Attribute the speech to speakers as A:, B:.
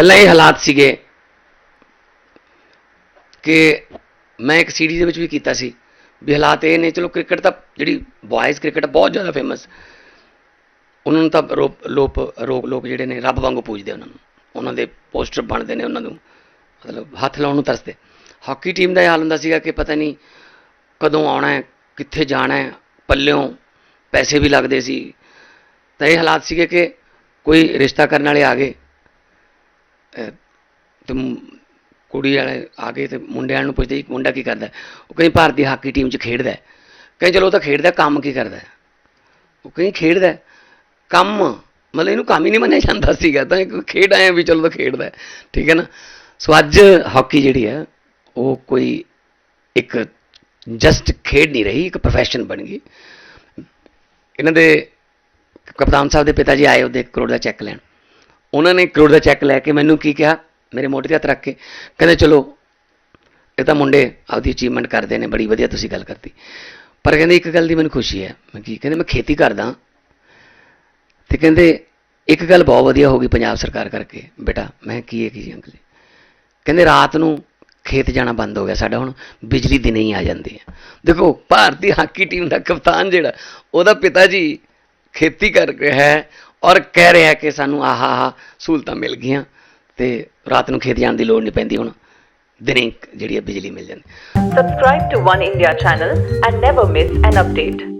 A: ਪਹਿਲਾਂ ਇਹ ਹਾਲਾਤ ਸੀਗੇ ਕਿ ਮੈਂ ਇੱਕ ਸੀਡੀ ਦੇ ਵਿੱਚ ਵੀ ਕੀਤਾ ਸੀ ਵੀ ਹਾਲਾਤ ਇਹ ਨੇ, ਚਲੋ ਕ੍ਰਿਕਟ ਤਾਂ ਜਿਹੜੀ ਬॉयਜ਼ ਕ੍ਰਿਕਟ ਬਹੁਤ ਜ਼ਿਆਦਾ ਫੇਮਸ ਉਹਨਾਂ ਨੂੰ ਤਾਂ ਰੋਪ, ਲੋਪ ਰੋਕ ਲੋਕ ਜਿਹੜੇ ਨੇ, ਰੱਬ ਵਾਂਗੂ ਪੂਜਦੇ ਉਹਨਾਂ ਨੂੰ। ਉਹਨਾਂ ਦੇ ਪੋਸਟਰ ਬਣਦੇ ਨੇ ਉਹਨਾਂ ਨੂੰ, ਮਤਲਬ ਹੱਥ ਲਾਉਣ ਨੂੰ ਤਰਸਦੇ। ਹਾਕੀ ਟੀਮ ਦਾ ਇਹ ਹਾਲ ਹੁੰਦਾ ਸੀਗਾ ਕਿ ਪਤਾ ਨਹੀਂ ਕਦੋਂ ਆਉਣਾ ਹੈ, ਕਿੱਥੇ ਜਾਣਾ ਹੈ, ਪੱਲਿਓਂ ਪੈਸੇ ਵੀ ਲੱਗਦੇ ਸੀ। ਤਾਂ ਇਹ ਹਾਲਾਤ ਸੀਗੇ ਕਿ ਕੋਈ ਰਿਸ਼ਤਾ ਕਰਨ ਵਾਲੇ ਆ ਗਏ। ਤੇ ਕੁੜੀ ਵਾਲੇ ਆ ਗਏ ਤੇ ਮੁੰਡਿਆਂ ਨੂੰ ਪੁੱਛਦੇ ਜੀ ਮੁੰਡਾ ਕੀ ਕਰਦਾ? ਉਹ ਕਹਿੰਦੇ ਭਾਰਤੀ ਹਾਕੀ ਟੀਮ 'ਚ ਖੇਡਦਾ। ਹੈ। ਕਹਿੰਦੇ ਚਲੋ ਉਹ ਤਾਂ ਖੇਡਦਾ, ਕੰਮ ਕੀ ਕਰਦਾ? ਉਹ ਕਹਿੰਦੇ ਖੇਡਦਾ। ਕੰਮ, ਮਤਲਬ ਇਹਨੂੰ ਕੰਮ ਹੀ ਨਹੀਂ ਮੰਨਿਆ ਜਾਂਦਾ ਸੀਗਾ, ਤਾਂ ਇੱਕ ਖੇਡ ਆਇਆ ਵੀ ਚਲੋ ਤਾਂ ਖੇਡਦਾ। ਠੀਕ ਹੈ ਨਾ? ਸੋ ਅੱਜ ਹਾਕੀ ਜਿਹੜੀ ਹੈ, ਉਹ ਕੋਈ ਇੱਕ ਜਸਟ ਖੇਡ ਨਹੀਂ ਰਹੀ, ਇੱਕ ਪ੍ਰੋਫੈਸ਼ਨ ਬਣ ਗਈ। ਇਹਨਾਂ ਦੇ ਕਪਤਾਨ ਸਾਹਿਬ ਦੇ ਪਿਤਾ ਜੀ ਆਏ, ਉਹਦੇ ਇੱਕ ਕਰੋੜ ਦਾ ਚੈੱਕ ਲੈਣ। ਉਹਨਾਂ ਨੇ ਕਰੋੜ ਦਾ ਚੈੱਕ ਲੈ ਕੇ ਮੈਨੂੰ ਕੀ ਕਿਹਾ? ਮੇਰੇ ਮੋਢੇ ਤੇ ਹੱਥ ਰੱਖ ਕੇ, ਕਹਿੰਦੇ, ਚਲੋ, ਇਹ ਤਾਂ ਮੁੰਡੇ ਆਪਦੀ ਅਚੀਵਮੈਂਟ ਕਰਦੇ ਨੇ, ਬੜੀ ਵਧੀਆ ਤੁਸੀਂ ਗੱਲ ਕਰਤੀ। ਪਰ ਕਹਿੰਦੇ, ਇੱਕ ਗੱਲ ਦੀ ਮੈਨੂੰ ਖੁਸ਼ੀ ਹੈ, ਮੈਂ ਕੀ ਕਹਿੰਦੇ, ਮੈਂ ਖੇਤੀ ਕਰਦਾ ਤੇ ਕਹਿੰਦੇ, ਇੱਕ ਗੱਲ ਬਹੁਤ ਵਧੀਆ ਹੋ ਗਈ ਪੰਜਾਬ ਸਰਕਾਰ ਕਰਕੇ, ਬੇਟਾ, ਮੈਂ ਕੀ ਹੈ, ਕੀ ਜੀ ਅੰਕਲ ਜੀ? ਕਹਿੰਦੇ, ਰਾਤ ਨੂੰ ਖੇਤ ਜਾਣਾ ਬੰਦ ਹੋ ਗਿਆ ਸਾਡਾ, ਹੁਣ ਬਿਜਲੀ ਦਿਨੇ ਹੀ ਆ ਜਾਂਦੀ ਹੈ। ਦੇਖੋ, ਭਾਰਤੀ ਹਾਕੀ ਟੀਮ ਦਾ ਕਪਤਾਨ ਜਿਹੜਾ, ਉਹਦਾ ਪਿਤਾ ਜੀ ਖੇਤੀ ਕਰ ਰਿਹਾ ਹੈ ਔਰ ਕਹਿ ਰਿਹਾ ਕਿ ਸਾਨੂੰ ਆਹਾ ਆਹਾ ਸਹੂਲਤਾਂ ਮਿਲ ਗਈਆਂ ਤੇ ਰਾਤ ਨੂੰ ਖੇਤ ਜਾਣ ਦੀ ਲੋੜ ਨਹੀਂ ਪੈਂਦੀ ਹੁਣ ਦਿਨੇ ਜਿਹੜੀ ਹੈ ਬਿਜਲੀ ਮਿਲ ਜਾਂਦੀ
B: Subscribe to One India channel and never miss an update.